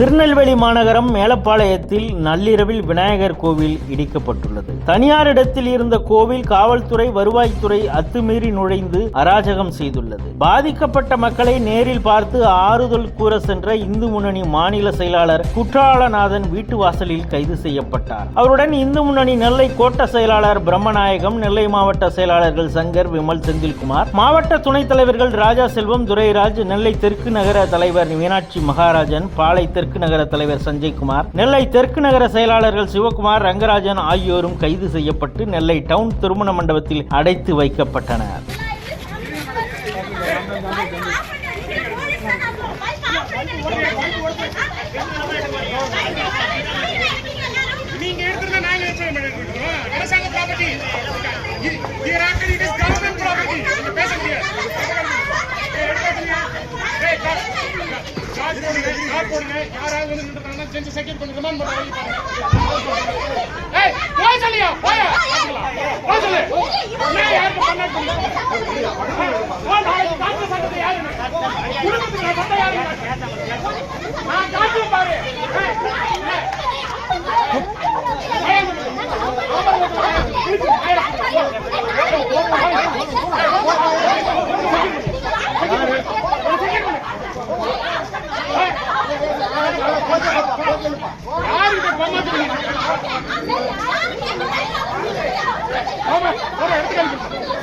திருநெல்வேலி மாநகரம் மேலப்பாளையத்தில் நள்ளிரவில் விநாயகர் கோவில் இடிக்கப்பட்டுள்ளது. தனியார் இடத்தில் இருந்த கோவில் காவல்துறை வருவாய்த்துறை அத்துமீறி நுழைந்து அராஜகம் செய்துள்ளது. பாதிக்கப்பட்ட மக்களை நேரில் பார்த்து ஆறுதல் கூற சென்ற இந்து முன்னணி மாநில செயலாளர் குற்றாலநாதன் வீட்டு வாசலில் கைது செய்யப்பட்டார். அவருடன் இந்து முன்னணி நெல்லை கோட்ட செயலாளர் பிரம்மநாயகம் நெல்லை மாவட்ட செயலாளர்கள் சங்கர் விமல் செந்தில்குமார் மாவட்ட துணைத் தலைவர்கள் ராஜா செல்வம் துரைராஜ் நெல்லை தெற்கு நகர தலைவர் மீனாட்சி மகாராஜன் பாளை தெற்கு தெற்கு நகர தலைவர் சஞ்சய்குமார் நெல்லை தெற்கு நகர செயலாளர்கள் சிவகுமார் ரங்கராஜன் ஆகியோரும் கைது செய்யப்பட்டு நெல்லை டவுன் திருமண மண்டபத்தில் அடைத்து வைக்கப்பட்டனர் நீங்க எடுத்துருந்தா நாங்க எக்ஸ்பிளைன் அரசாங்க ப்ராப்பர்ட்டி ஹியர் ஆக்சுவலி ப்ராப்பர்ட்டி யாராவது வந்து நின்றுட்டாங்கன்னா ஜென்ஸ் செக்யூர் பண்ணி ரிமாண்ட் பண்ண வழி பாருங்க ஏய் போய் சொல்லியா போயா போய் சொல்லு நான் யாருக்கு பண்ண போய் நாளைக்கு காட்டு சட்டத்தை யாரு குடும்பத்துக்கு நான் சட்டை யாரு நான் காட்டு பாரு யாருக்கு